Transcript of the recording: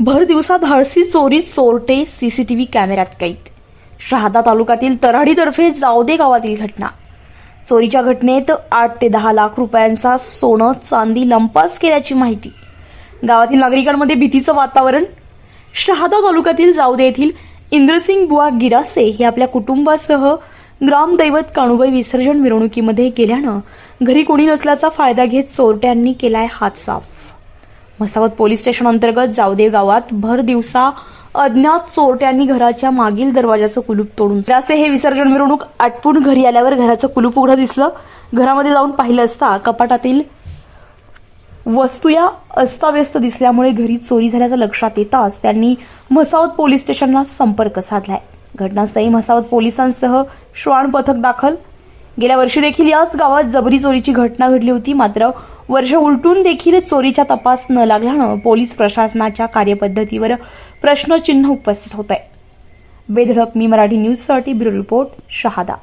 भर दिवसा धाडसी चोरी चोरटे सीसीटीव्ही कॅमेऱ्यात कैद. शहादा तालुक्यातील तराडीतर्फे जावदे गावातील घटना. चोरीच्या घटनेत आठ ते दहा लाख रुपयांचा सोनं चांदी लंपास केल्याची माहिती. गावातील नागरिकांमध्ये भीतीचं वातावरण. शहादा तालुक्यातील जावदे येथील इंद्रसिंग बुवा गिरासे हे आपल्या कुटुंबासह ग्रामदैवत काणूबाई विसर्जन मिरवणुकीमध्ये गेल्यानं घरी कोणी नसल्याचा फायदा घेत चोरट्यांनी केलाय हात साफ. म्हसावत पोलीस स्टेशन अंतर्गत जावदेव गावात भर दिवसा अज्ञात चोरट्यांनी घराच्या मागील दरवाजाचं कुलूप तोडून असे हे विसर्जन मिरवणूक आटपून घरी आल्यावर घराचं कुलूप उघडं दिसलं. घरामध्ये जाऊन पाहिलं असता कपाटातील वस्तू या अस्ताव्यस्त दिसल्यामुळे घरी चोरी झाल्याचं लक्षात येताच त्यांनी म्हसावत पोलीस स्टेशनला संपर्क साधलाय. घटनास्थळी म्हसावत पोलिसांसह श्वान पथक दाखल गेल्या वर्षी देखील याच गावात जबरी चोरीची घटना घडली होती. मात्र वर्ष उलटून देखील चोरीचा तपास न लागल्यानं पोलीस प्रशासनाच्या कार्यपद्धतीवर प्रश्नचिन्ह उपस्थित होत आहे बेधडक मी मराठी न्यूजसाठी ब्युरो रिपोर्ट शहादा.